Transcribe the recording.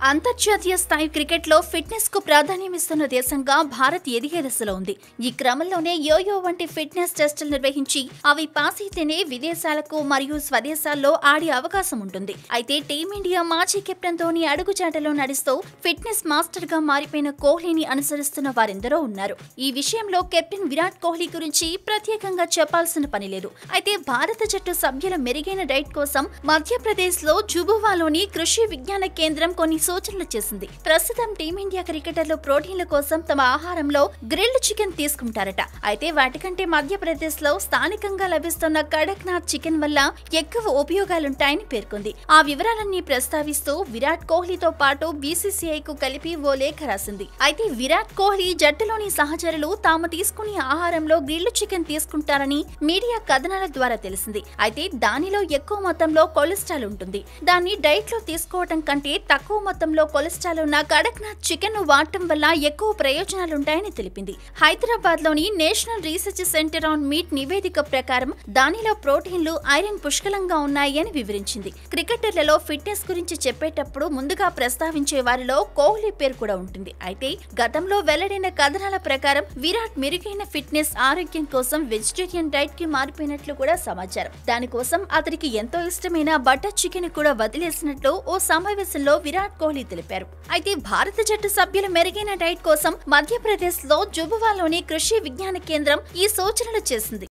అంతర్జాతీయ స్థాయి క్రికెట్లో ఫిట్నెస్కు ప్రాధాన్యమిస్తున్న దేశంగా భారత్ ఎదిగే దశలో ఉంది. ఈ క్రమంలోనే యోయో వంటి ఫిట్నెస్ టెస్టులు నిర్వహించి అవి పాస్ అయితేనే విదేశాలకు మరియు స్వదేశాల్లో ఆడే అవకాశం ఉంటుంది. అయితే టీమిండియా మాజీ కెప్టెన్ ధోని అడుగుజాటలో నడుస్తూ ఫిట్నెస్ మాస్టర్గా మారిపోయిన కోహ్లీని అనుసరిస్తున్న వారెందరో ఉన్నారు. ఈ విషయంలో కెప్టెన్ విరాట్ కోహ్లీ గురించి ప్రత్యేకంగా చెప్పాల్సిన పని లేదు. అయితే భారత జట్టు సభ్యుల మెరుగైన డైట్ కోసం మధ్యప్రదేశ్లో జుబువాలోని కృషి విజ్ఞాన కేంద్రం కొన్ని సూచనలు చేసింది. ప్రస్తుతం టీమిండియా క్రికెటర్లు ప్రోటీన్ల కోసం తమ ఆహారంలో గ్రిల్డ్ చికెన్ తీసుకుంటారట. అయితే వాటికంటే మధ్యప్రదేశ్లో స్థానికంగా లభిస్తున్న కడక్నాథ్ చికెన్ వల్ల ఎక్కువ ఉపయోగాలుంటాయని పేర్కొంది. ఆ వివరాలన్నీ ప్రస్తావిస్తూ విరాట్ కోహ్లీతో పాటు బీసీసీఐ కు కలిపి ఓ లేఖ రాసింది. అయితే విరాట్ కోహ్లీ జట్టులోని సహచరులు తాము తీసుకునే ఆహారంలో గ్రిల్డ్ చికెన్ తీసుకుంటారని మీడియా కథనాల ద్వారా తెలిసింది. అయితే దానిలో ఎక్కువ మొత్తంలో కొలెస్ట్రాల్ ఉంటుంది. దాన్ని డైట్లో తీసుకోవటం కంటే తక్కువ మొత్తంలో కొలెస్ట్రాల్ ఉన్న కడక్నాథ్ చికెన్ను వాడటం వల్ల ఎక్కువ ప్రయోజనాలుంటాయని తెలిపింది. హైదరాబాద్లోని National Research Centre on Meat నివేదిక ప్రకారం దానిలో ప్రోటీన్లు ఐరన్ పుష్కలంగా ఉన్నాయి అని వివరించింది. క్రికెటర్లలో ఫిట్నెస్ గురించి చెప్పేటప్పుడు ముందుగా ప్రస్తావించే వారిలో కోహ్లీ పేరు కూడా ఉంటుంది. అయితే గతంలో వెల్లడైన కథనాల ప్రకారం విరాట్ మెరుగైన ఫిట్నెస్ ఆరోగ్యం కోసం వెజిటేరియన్ డైట్కి మారిపోయినట్లు కూడా సమాచారం. దానికోసం అతనికి ఎంతో ఇష్టమైన బటర్ చికెన్ కూడా వదిలేసినట్లు ఓ సమావేశంలో విరాట్ కోహ్లీ తెలిపారు అయితే భారత జట్టు సభ్యుల మెరుగైన డైట్ కోసం మధ్యప్రదేశ్లో జుబువాలోని కృషి విజ్ఞాన కేంద్రం ఈ సూచనలు చేసింది.